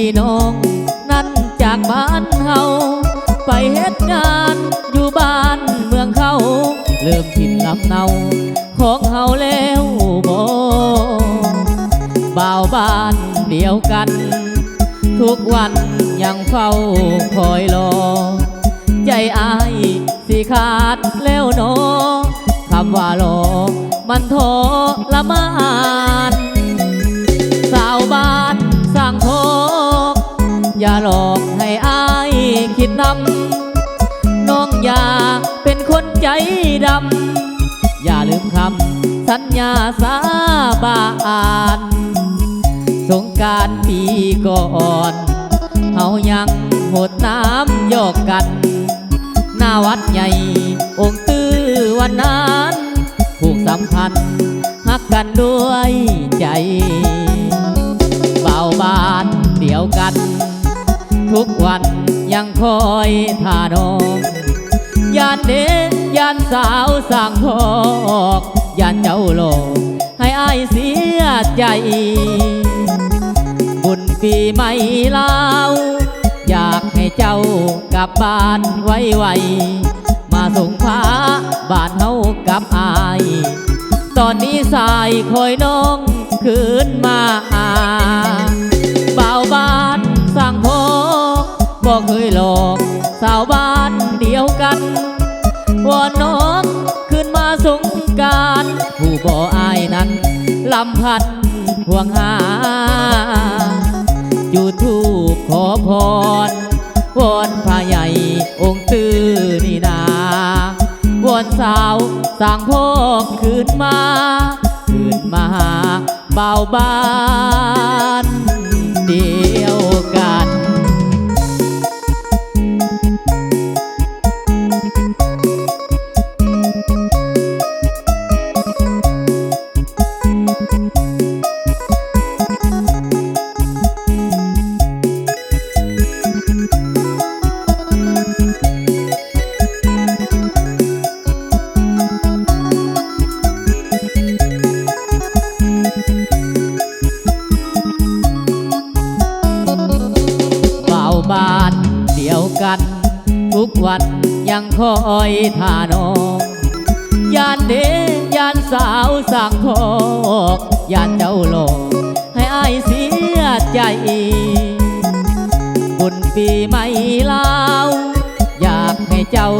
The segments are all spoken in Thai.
ี่น้อง นั่นจากบ้านเฮาไปเฮ็ดงานอยู่บ้านเมืองเขาเริ่มถิ่นลำเนาของเฮาแล้วบ่บ่าวบ้านเดียวกัน ทุกวันยังเฝ้าคอยรอ ใจอายสิขาดแล้วนอคำว่ารอมันทรมาน ดนำน้องอย่าเป็นคนใจดำ อย่าลืมคำสัญญาสาบานสงการปีก่อนเฮายังโหดน้ำโยกกัน หน้าวัดใหญ่องค์ตื้อวันนั้นผูกสัมพันธ์ฮักกันด้วยใจเบาบานเดียวกัน ทุกวัน ยังคอยท่านองยานเด็กยานสาวสร้างพอกยานเจ้าโลกให้อายเสียใจ บุญปีใหม่ลาวอยากให้เจ้ากลับบ้านไวๆมาส่งพาบ้านเฮากับอาย ตอนนี้สายคอยน้องคืนมาบ่าวบ้านสร้า บอกเคยหลอก สาวบ้านเดียวกันวอนน้องขึ้นมาสงการ ผู้บ่อายนั้นลำพันห่วงหาจุดทูปขอพรวอนพระใหญ่องค์ตื้อนี่นาวอนสาวสร้างพ่อคืนมา คืนมาเบาบ้าน บาบานเดียวกัน ทุกวันยังคอยท่านองยานเดยานสาวสางพอกยานเจ้าโลกให้อายเสียใจบุญปีใหม่ลาวอยากให้เจ้า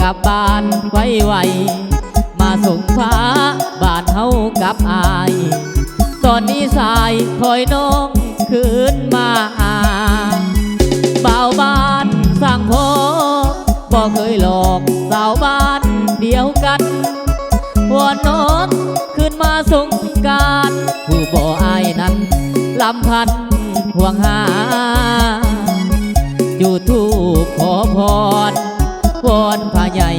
กลับบ้านไวๆมาส่งฟ้าบ้านเฮากับอาย ตอนนี้สายคอยน้องคืนมา บอเคยหลอกสาวบ้านเดียวกันวอนน้องคืนมาสงการผู้บ่ออายนั้นลำพันห่วงหาจุดทูปขอพรวอนพระใหญ่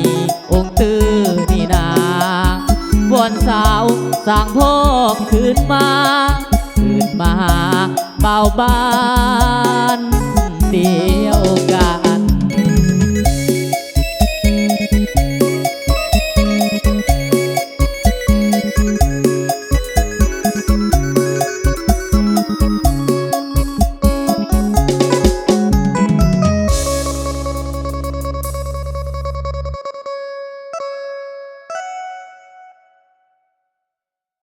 องค์ตื้อนี่นาวอนสาวสางพ่อคืนมาคืนมาเบาบ้านเดียว